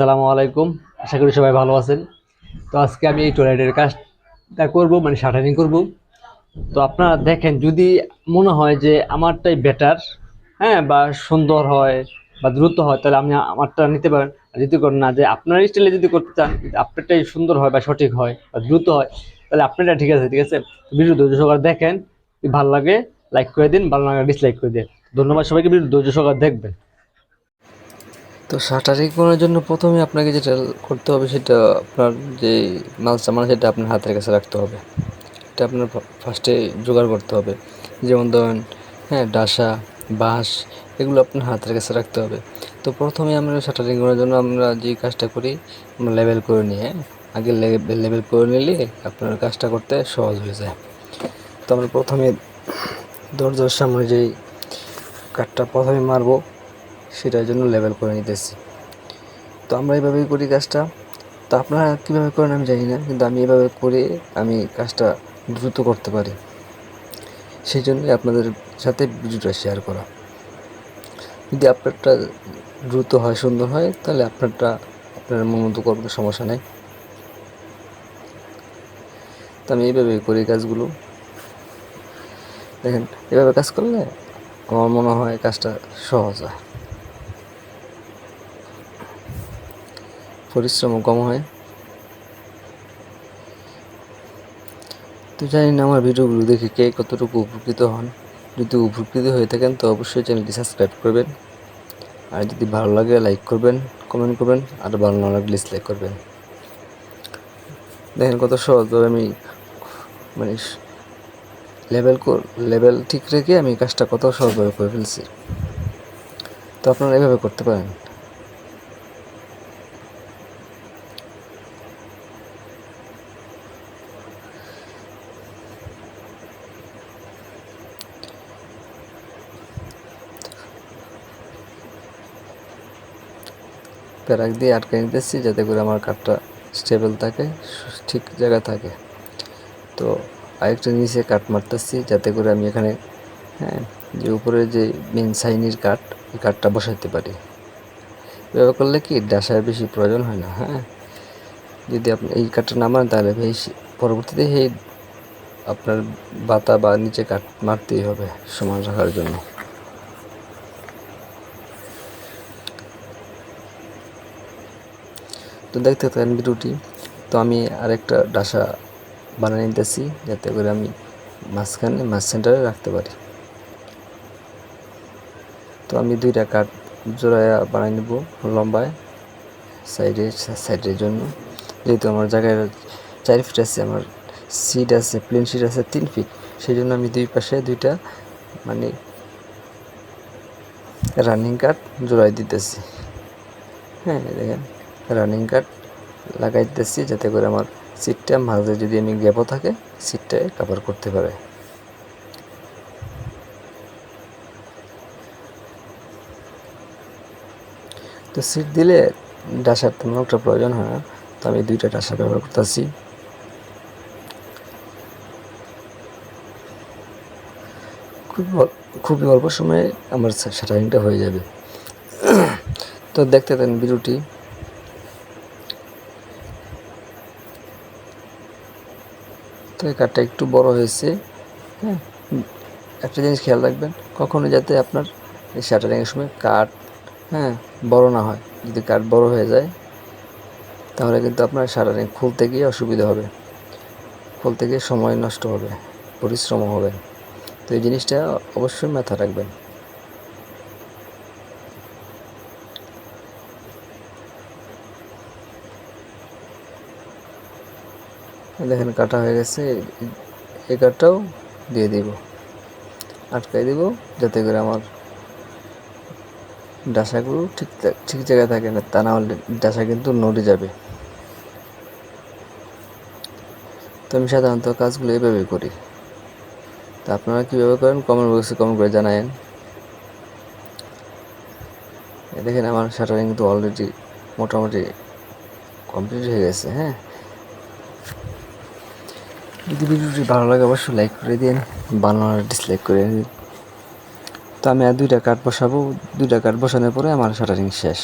আসসালামু আলাইকুম। আশা করি সবাই ভালো আছেন। তো আজকে আমি এই টয়লেটের কাজটা করব মানে শাটারিং করব। তো আপনারা দেখেন, যদি মনে হয় যে আমারটাই বেটার হ্যাঁ বা সুন্দর হয় বা দ্রুত হয়, তাহলে আপনি আমারটা নিতে পারেন। যদি করেন না, যে আপনার স্টাইলে যদি করতে চান আপনারটাই সুন্দর হয় বা সঠিক হয় বা দ্রুত হয়, তাহলে আপনারটা ঠিক আছে ঠিক আছে? ভিডিও ধৈর্য সহকারে দেখেন ভালো লাগে লাইক করে দিন, ভালো লাগে ডিসলাইক করে দিন। ধন্যবাদ সবাইকে ভিডিও ধৈর্য সহকারে দেখবেন। তো শাটারিং করার জন্য প্রথমে আপনাকে যেটা করতে হবে সেটা আপনার যে মাল সামান সেটা আপনার হাতের কাছে রাখতে হবে। এটা আপনার ফার্স্টে জোগাড় করতে হবে। যেমন ধরেন হ্যাঁ ডাসা, বাঁশ, এগুলো আপনার হাতের কাছে রাখতে হবে। তো প্রথমে আমরা শাটারিং করার জন্য আমরা যে কাজটা করি, আমরা লেবেল করে নিয়ে, আগে লেবেল করে নিলে আপনার কাজটা করতে সহজ হয়ে যায়। তো আমরা প্রথমে দরজার সামনে যেই কাঠটা প্রথমে মারবো সেটার জন্য লেভেল করে নিতেছি। তো আমরা এইভাবেই করি কাজটা। তো আপনারা কীভাবে করেন আমি জানি না, কিন্তু আমি এভাবে করে আমি কাজটা দ্রুত করতে পারি। সেই জন্যই আপনাদের সাথে ভিডিওটা শেয়ার করা। যদি আপনারটা দ্রুত হয়, সুন্দর হয়, তাহলে আপনারটা আপনার মন মতো করবেন, সমস্যা নেই। তো আমি এইভাবে করি কাজগুলো। দেখেন, এভাবে কাজ করলে আমার মনে হয় কাজটা সহজ হয়। পরিশ্রমও কম হয়। তো জানি না আমার ভিডিওগুলো দেখে কে কতটুকু উপকৃত হন। যদি উপকৃত হয়ে থাকেন, তো অবশ্যই চ্যানেলটি সাবস্ক্রাইব করবেন। আর যদি ভালো লাগে, লাইক করবেন, কমেন্ট করবেন, আর ভালো না লাগলে ডিসলাইক করবেন। দেখেন কত সহজভাবে আমি মানে লেভেল লেভেল ঠিক রেখে আমি কাজটা কত সহজভাবে করে ফেলছি। তো আপনারা এভাবে করতে পারেন। প্যারাক দিয়ে আটকে নিতেছি যাতে করে আমার কাঠটা স্টেবল থাকে, ঠিক জায়গা থাকে। তো আরেকটা নিচে কাঠ মারতেছি যাতে করে আমি এখানে হ্যাঁ যে উপরে যে মেন সাইনির কাঠ, এই কাঠটা বসাতে পারি। এভাবে করলে কি ডাসায় বেশি প্রয়োজন হয় না হ্যাঁ? যদি আপনি এই কাঠটা নামান তাহলে বেশি পরবর্তীতে এই আপনার বাতা বা নিচে কাঠ মারতেই হবে সমান রাখার জন্য। তো দেখতে থাকেন ভিডিওটি, তো আমি আরেকটা ডাসা বানিয়ে নিতেছি, যাতে করে আমি মাঝখানে মাছ সেন্টারে রাখতে পারি। তো আমি দুইটা কাঠ জোড়ায়া বানিয়ে নেব লম্বায়, সাইডে, সাইডের জন্য। যেহেতু আমার জায়গায় চার ফিট আছে, আমার সিট আছে প্লেন সিট আছে তিন ফিট সেই জন্য আমি দুই পাশে দুইটা মানে রানিং কাঠ জোড়াই দিতেছি। হ্যাঁ দেখেন। রানিং কাট লাগাইতেছি যাতে করে আমার সিটটা মাঝে যদি আমি গ্যাপও থাকে সিটটায় কাভার করতে পারে। তো সিট দিলে ডাসার তেমন একটা প্রয়োজন হয় না, তো আমি দুইটা ডাসা ব্যবহার করতেছি। খুব খুবই অল্প সময়ে আমার শাটারিংটা হয়ে যাবে। তো দেখতে দেন ভিডিওটি এই কাঠটা একটু বড় হয়েছে হ্যাঁ? একটা জিনিস খেয়াল রাখবেন, কখনো যাতে আপনার এই শাটারিংয়ের সময় কাঠ হ্যাঁ বড় না হয়। যদি কাঠ বড় হয়ে যায়, তাহলে কিন্তু আপনার শাটারিং খুলতে গিয়ে অসুবিধা হবে। খুলতে গিয়ে সময় নষ্ট হবে পরিশ্রম হবে। তো এই জিনিসটা অবশ্যই মাথা রাখবেন। দেখেন কাটা হয়ে গেছে। এই কাঠটাও দিয়ে দিব। আটকাই দিব যাতে করে আমার ডাসাগুলো ঠিক ঠিক জায়গায় থাকে না, তা না হলে ডাসা কিন্তু নড়ে যাবে। তো আমি সাধারণত কাজগুলো এইভাবেই করি। তা আপনারা কীভাবে করেন? কমেন্ট বক্সে কমেন্ট করে জানায়েন। দেখেন আমার শাটারিং কিন্তু অলরেডি মোটামুটি কমপ্লিট হয়ে গেছে হ্যাঁ? যদি ভিডিওটি ভালো লাগে, অবশ্যই লাইক করে দিন, ভালো ডিসলাইক করে দিন। তো আমি আর দুইটা কাঠ বসাবো। দুইটা কাঠ বসানোর পরে আমার শাটারিং শেষ।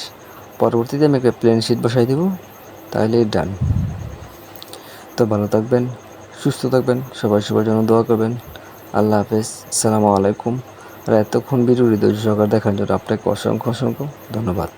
পরবর্তীতে আমি একটা প্লেন শিট বসাই দেবো, তাহলেই ডান তো ভালো থাকবেন, সুস্থ থাকবেন, সবাই সবার জন্য দোয়া করবেন। আল্লাহ হাফেজ সালামু আলাইকুম। আর এতক্ষণ হৃদয় সহকারে দেখার জন্য আপনাকে অসংখ্য অসংখ্য ধন্যবাদ।